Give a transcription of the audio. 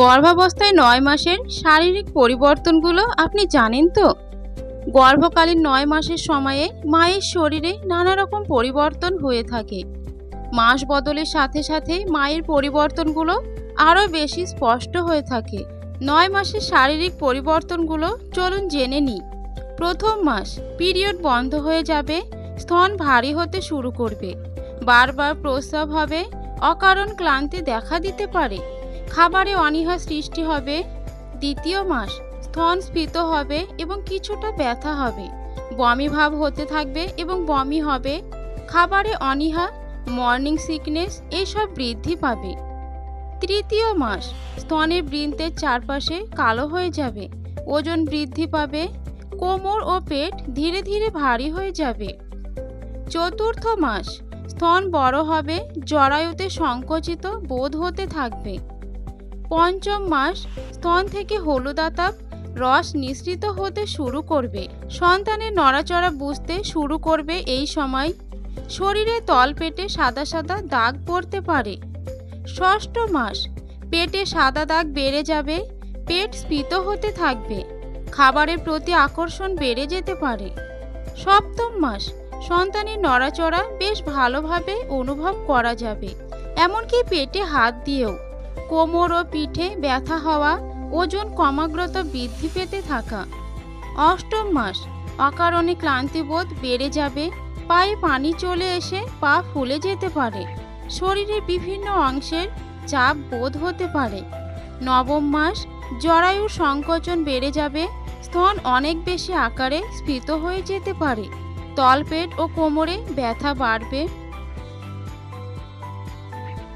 গর্ভাবস্থায় নয় মাসের শারীরিক পরিবর্তনগুলো আপনি জানেন তো? গর্ভকালীন নয় মাসের সময়ে মায়ের শরীরে নানা রকম পরিবর্তন হয়ে থাকে। মাস বদলের সাথে সাথে মায়ের পরিবর্তনগুলো আরও বেশি স্পষ্ট হয়ে থাকে। নয় মাসের শারীরিক পরিবর্তনগুলো চলুন জেনে নিই প্রথম মাস পিরিয়ড বন্ধ হয়ে যাবে, স্তন ভারী হতে শুরু করবে। বারবার প্রস্রাব হবে, অকারণ ক্লান্তি দেখা দিতে পারে। খাবারে অনীহা সৃষ্টি হবে, দ্বিতীয় মাস স্তন স্ফীত হবে এবং কিছুটা ব্যথা হবে। বমি ভাব হতে থাকবে এবং বমি হবে। খাবারে অনীহা মর্নিং সিকনেস এসব বৃদ্ধি পাবে। তৃতীয় মাস স্তনে বৃন্তের চারপাশে কালো হয়ে যাবে, ওজন বৃদ্ধি পাবে, কোমর ও পেট ধীরে ধীরে ভারী হয়ে যাবে। চতুর্থ মাস স্তন বড় হবে, জরায়ুতে সংকুচিত বোধ হতে থাকবে। পঞ্চম মাস স্তন থেকে হলুদাতাপ রস নিঃসৃত হতে শুরু করবে। সন্তানের নড়াচড়া বুঝতে শুরু করবে এই সময়। শরীরে তলপেটে সাদা সাদা দাগ পড়তে পারে। ষষ্ঠ মাস, পেটে সাদা দাগ বেড়ে যাবে, পেট স্ফীত হতে থাকবে, খাবারের প্রতি আকর্ষণ বেড়ে যেতে পারে। সপ্তম মাস, সন্তানের নড়াচড়া বেশ ভালোভাবে অনুভব করা যাবে, এমনকি পেটে হাত দিয়েও। কোমর ও পিঠে ব্যথা হওয়া, ওজন ক্রমাগত বৃদ্ধি পেতে থাকা। অষ্টম মাস, অকারণে ক্লান্তিবোধ বেড়ে যাবে, পায়ে পানি চলে এসে পা ফুলে যেতে পারে। শরীরের বিভিন্ন অংশের চাপ বোধ হতে পারে। নবম মাস, জরায়ুর সংকোচন বেড়ে যাবে, স্তন অনেক বেশি আকারে স্ফীত হয়ে যেতে পারে। তলপেট ও কোমরে ব্যথা বাড়বে